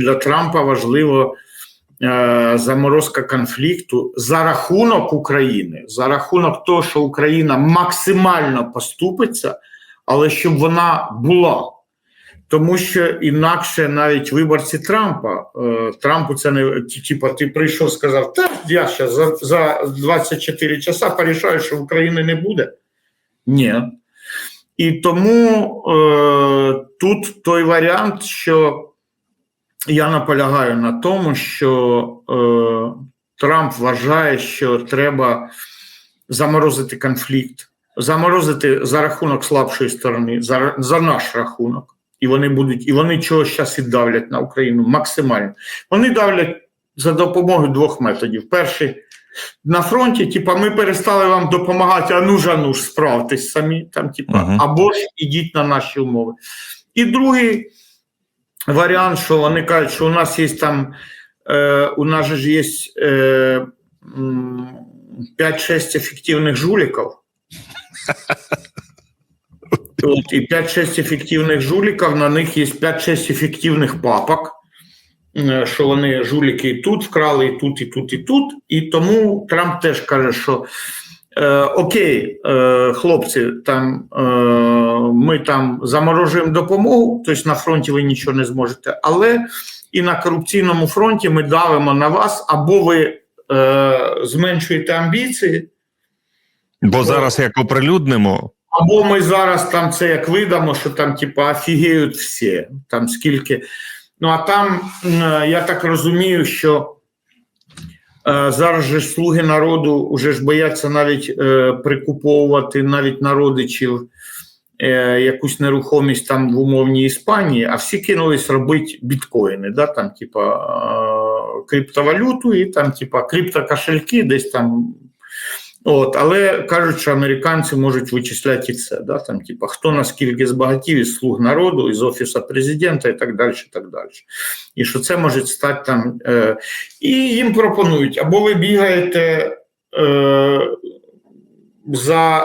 для Трампа важливо е, заморозка конфлікту за рахунок України, за рахунок того, що Україна максимально поступиться, але щоб вона була. Тому що інакше навіть виборці Трампа, е, Трампу це не типа, ти прийшов, сказав, та я зараз за, за 24 часа порішаю, що України не буде. Ні. І тому е, тут той варіант, що я наполягаю на тому, що е, Трамп вважає, що треба заморозити конфлікт, заморозити за рахунок слабшої сторони, за, за наш рахунок. І вони будуть, і вони чого зараз і давлять на Україну максимально. Вони давлять за допомогою двох методів. Перший на фронті, типа, ми перестали вам допомагати, а ну ж, а ну ж, справтесь самі, там, типа, Мгм. або ж ідіть на наші умови. І другий варіант, що вони кажуть, що у нас є там, е, у нас же ж є е, 5-6 ефективних жуліків. От, і 5-6 ефективних жуліків, на них є 5-6 ефективних папок, е, що вони жуліки і тут вкрали, і тут, і тут, і тут. І тому Трамп теж каже, що е, окей, е, хлопці, там е, ми там заморожуємо допомогу, тобто на фронті ви нічого не зможете, але і на корупційному фронті ми давимо на вас, або ви е, зменшуєте амбіції. Бо зараз як оприлюднимо, Або ми зараз там це як видамо, що там, типу, офігіють всі. Там скільки. Ну а там я так розумію, що зараз же слуги народу вже ж бояться навіть е, прикуповувати навіть народичів е, якусь нерухомість там в умовній Іспанії, а всі кинулись робити біткоїни, да, там, типа е, криптовалюту і там, типа, криптокошельки десь там От, але кажуть, що американці можуть вичисляти і це. Да? Там, типу, хто наскільки збагатів із слуг народу, із офісу президента і так далі. І так далі. І що це може стати там. Е, і їм пропонують, або ви бігаєте е, за.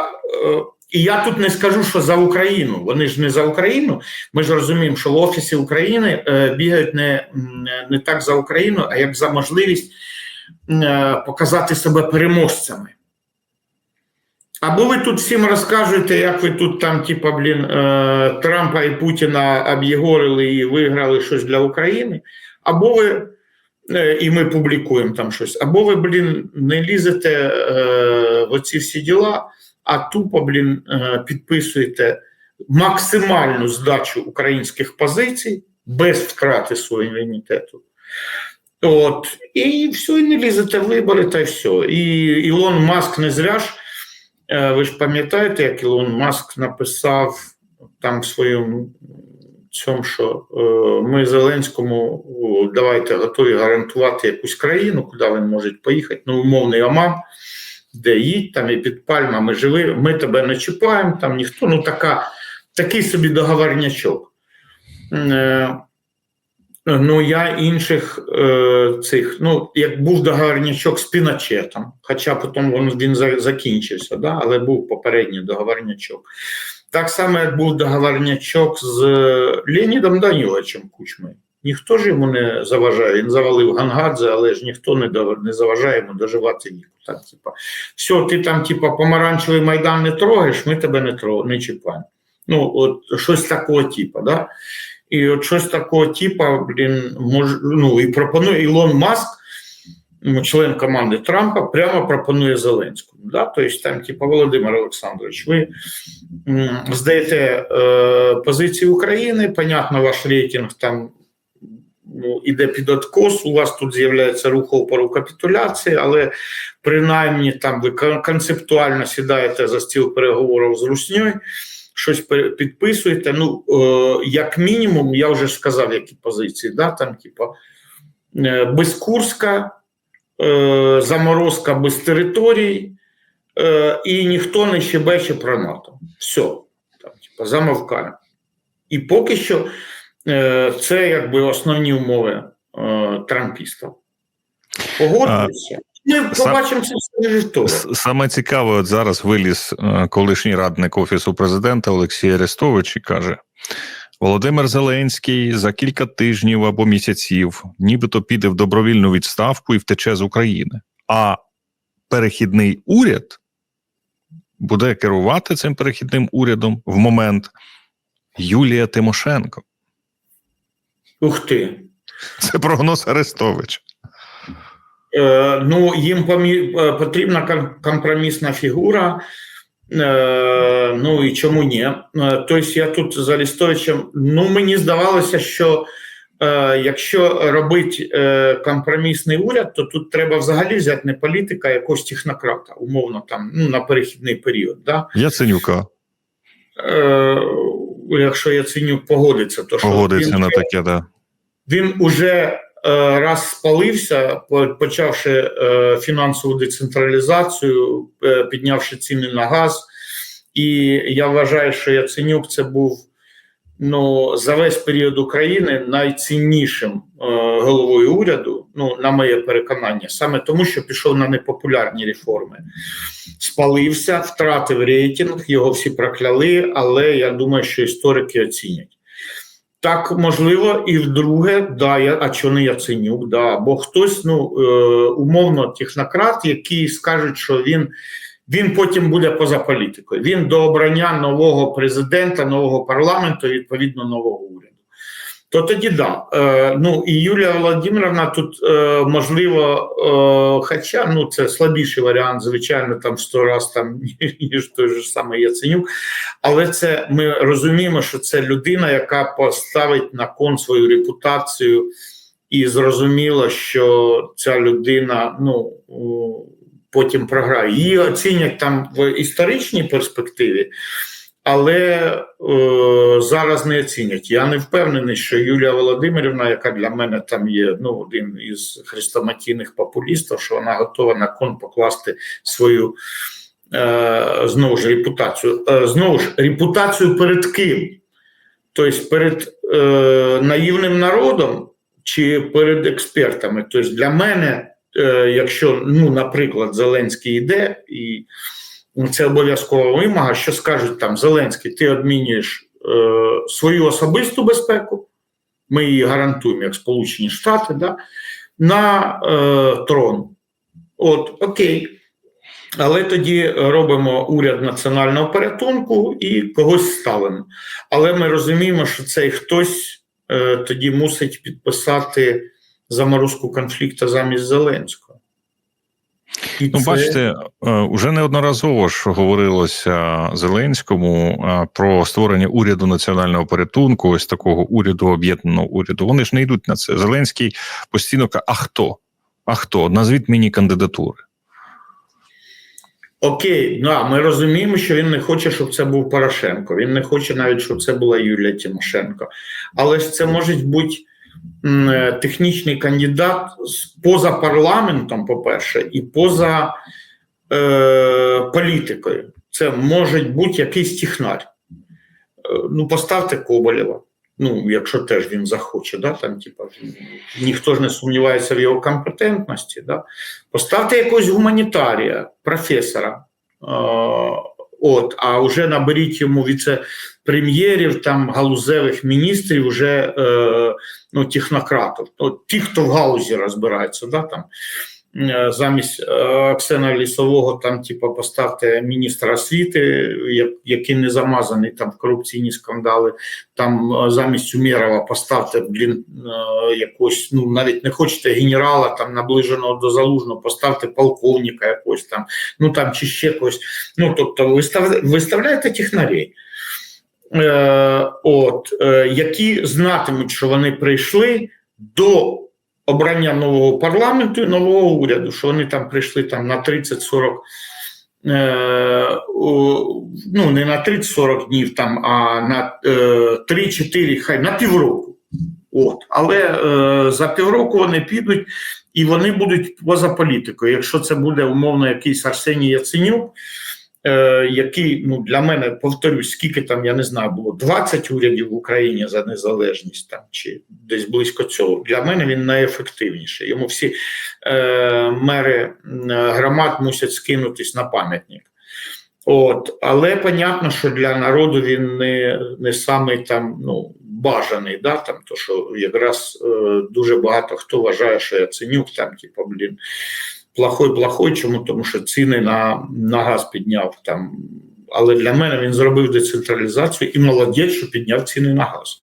Е, і я тут не скажу, що за Україну. Вони ж не за Україну. Ми ж розуміємо, що в Офісі України е, бігають не, не так за Україну, а як за можливість е, показати себе переможцями. Або ви тут всім розкажете, як ви тут там, типа, блін, е, Трампа і Путіна об'єгорили і виграли щось для України, або ви, е, і ми публікуємо там щось, або ви, блін, не лізете е, в оці всі діла, а тупо, блін, підписуєте максимальну здачу українських позицій без втрати свого імунітету. От, і все, і не лізете в вибори, та й все. І Ілон Маск не зря ж. Е, Ви ж пам'ятаєте, як Ілон Маск написав там в своєму цьому, що е, ми Зеленському давайте готові гарантувати якусь країну, куди він може поїхати, ну, умовний Оман, де їдь, там і під пальмами живи, ми тебе не чіпаємо, там ніхто, ну така, такий собі договорнячок. Е, Ну, я інших е, цих, ну, як був договорнячок з Піночетом, хоча потім він, він закінчився, да? але був попередній договорнячок. Так само, як був договорнячок з Леонідом Даніловичем Кучмою. Ніхто ж йому не заважає. Він завалив Гангадзе, але ж ніхто не, не заважає йому доживати віку. Так, типа, все, ти там, типа, помаранчевий майдан не трогаєш, ми тебе не, тро, не чіпаємо. Ну, от щось такого типу, да? І от щось такого типу, блін, мож, ну і пропонує Ілон Маск, член команди Трампа, прямо пропонує Зеленському. Да? Тобто, там, типу, Володимир Олександрович, ви здаєте е, позиції України, понятно, ваш рейтинг там ну, іде під откос, у вас тут з'являється рух опору капітуляції, але принаймні там ви концептуально сідаєте за стіл переговорів з Русньою щось підписуєте. Ну, е, як мінімум, я вже сказав, які позиції, да, там, типу, е, без Курська, е, заморозка без територій, е, і ніхто не щебече про НАТО. Все, там, типу, замовкаємо. І поки що е, це якби основні умови е, трампістів. Погоджуюся. Ми побачимо це Саме цікаве, от зараз виліз е, колишній радник офісу президента Олексій Арестович і каже: Володимир Зеленський за кілька тижнів або місяців нібито піде в добровільну відставку і втече з України. А перехідний уряд буде керувати цим перехідним урядом в момент Юлія Тимошенко. Ух ти. Це прогноз Арестовича. Е, ну, їм помі- е, потрібна компромісна фігура. Е, ну і чому ні? Тобто я тут за Лістовичем. Ну, мені здавалося, що е, якщо робити е, компромісний уряд, то тут треба взагалі взяти не політика, а якогось технократа, умовно там, ну, на перехідний період. Да? Яценюка Е, якщо Яценюк погодиться, то що погодиться він на таке, да. він уже раз спалився, почавши е, фінансову децентралізацію, е, піднявши ціни на газ. І я вважаю, що Яценюк це був ну, за весь період України найціннішим е, головою уряду, ну, на моє переконання, саме тому, що пішов на непопулярні реформи. Спалився, втратив рейтинг, його всі прокляли, але я думаю, що історики оцінять. Так, можливо, і вдруге, да, я, а чого не Яценюк, да, бо хтось, ну, е, умовно, технократ, який скаже, що він, він потім буде поза політикою. Він до обрання нового президента, нового парламенту, відповідно, нового. То тоді да. Е, ну і Юлія Володимировна тут е, можливо, е, хоча ну це слабіший варіант, звичайно, там сто раз там ніж той же самий Яценюк. Але це ми розуміємо, що це людина, яка поставить на кон свою репутацію, і зрозуміло, що ця людина ну потім програє. Її оцінять там в історичній перспективі. Але е, зараз не оцінять. Я не впевнений, що Юлія Володимирівна, яка для мене там є ну, один із хрестоматійних популістів, що вона готова на кон покласти свою е, знову ж репутацію. Е, знову ж репутацію перед ким? Тобто перед е, наївним народом чи перед експертами. Тобто для мене, е, якщо, ну, наприклад, Зеленський йде і це обов'язкова вимога, що скажуть там Зеленський, ти обмінюєш е, свою особисту безпеку, ми її гарантуємо як Сполучені Штати, да, на е, трон. От, окей. Але тоді робимо уряд національного порятунку і когось ставимо. Але ми розуміємо, що цей хтось е, тоді мусить підписати заморозку конфлікту замість Зеленського. І Ну, це- бачите, е, уже неодноразово ж говорилося Зеленському е, про створення уряду національного порятунку, ось такого уряду, об'єднаного уряду. Вони ж не йдуть на це. Зеленський постійно каже: а хто? А хто? Назвіть мені кандидатури. Окей, да, ми розуміємо, що він не хоче, щоб це був Порошенко. Він не хоче навіть, щоб це була Юлія Тимошенко. Але ж це може бути технічний кандидат поза парламентом, по-перше, і поза е, політикою. Це може бути якийсь технар. Е, Ну, поставте Коболєва. Ну, якщо теж він захоче, да, там, типа, ніхто ж не сумнівається в його компетентності. Да? Поставте якогось гуманітарія, професора. Е, от, а вже наберіть йому віце-прем'єрів, там галузевих міністрів, вже е, ну, технократів. От, ті, хто в галузі розбирається, да, там, замість е, Оксена Лісового, там, типа, поставте міністра освіти, який не замазаний там в корупційні скандали. Там е, замість Умєрова поставте блін, е, якось, ну навіть не хочете генерала там наближеного до залужного, поставте полковника якогось там, ну там чи ще когось. Ну тобто, вистав, виставляєте технарей. Е, от, е, які знатимуть, що вони прийшли до обрання нового парламенту і нового уряду, що вони там прийшли там на 30-40 е, ну не на 30-40 днів, там, а на е, 3-4, хай на півроку. От. Але е, за півроку вони підуть і вони будуть поза політикою. Якщо це буде умовно якийсь Арсеній Яценюк, е, який ну, для мене, повторюсь, скільки там, я не знаю, було 20 урядів в Україні за незалежність там, чи десь близько цього. Для мене він найефективніший. Йому всі е, мери громад мусять скинутись на пам'ятник. От, але понятно, що для народу він не, не самий там ну, бажаний, да, там, то, що якраз е, дуже багато хто вважає, що Яценюк там, типу, блін, плохой, плохой. Чому? Тому що ціни на, на газ підняв там. Але для мене він зробив децентралізацію і молодець, що підняв ціни на газ.